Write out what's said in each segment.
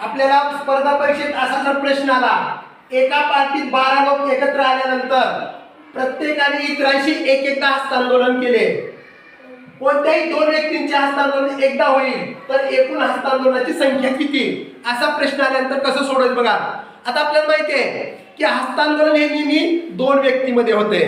आपल्याला स्पर्धा परीक्षेत असा जर प्रश्न आला. एका पार्टीत बारा लोक एकत्र आल्यानंतर प्रत्येकाने इतरांशी एक एकदा हस्तांदोलन केले. कोणत्याही दोन व्यक्तींचे हस्तांदोलन एकदा होईल तर एकूण हस्तांदोलनाची संख्या किती? असा प्रश्न आल्यानंतर कसं सोडत बघा. आता आपल्याला माहिती आहे की हस्तांदोलन हे नेहमी दोन व्यक्तीमध्ये होते.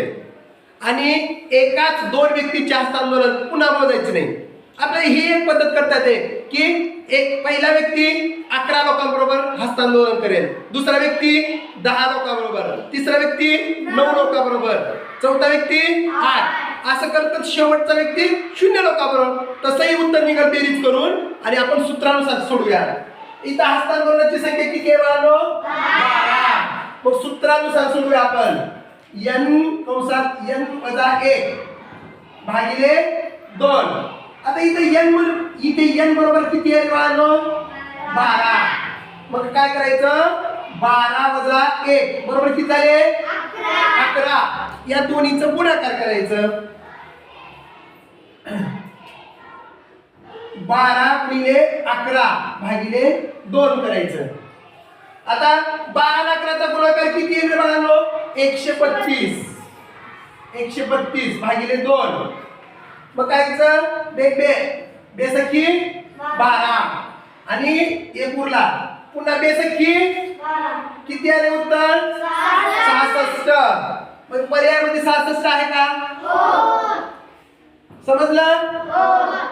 आणि एकाच दोन व्यक्तीचे हस्तांदोलन पुन्हा मोजायचे नाही. आपल्याला ही एक पद्धत करता येते की एक पहिला व्यक्ती अकरा लोकांबरोबर हस्तांदोलन करेल. दुसरा व्यक्ती दहा लोकांबरोबर. तिसरा व्यक्ती नऊ लोकांबरोबर. चौथा व्यक्ती आठ. असं करतात शेवटचा व्यक्ती शून्य लोकांबरोबर. तसंही उत्तर निघाल बेरीज करून आणि आपण सूत्रानुसार सोडूया. इथं हस्तांदोलनाची संख्या किती आहे बाळांनो? मग सूत्रानुसार सोडूया आपण. एन कंसात एन वजा एक भागिले दोन. आता इथे एन इथे एन बरोबर किती आहे बाळांनो? बारा. मग काय करायचं? बारा वजा एक. बरोबर किती झाले? अकरा. या दोन्हीचं गुणाकार करायचं. बारा गुणिले अकरा भागिले दोन करायचं. आता बारा अकराचा गुणाकार किती येईल रे बाळांनो? एकशे पस्तीस एकशे बत्तीस भागिले दोन. मग काय बे बे बेसखी बारा. आणि एक उरला. पुन्हा बेसखी. किती आले उत्तर? सहासष्ट. मग पर्यायामध्ये सहासष्ट आहे का? समजलं?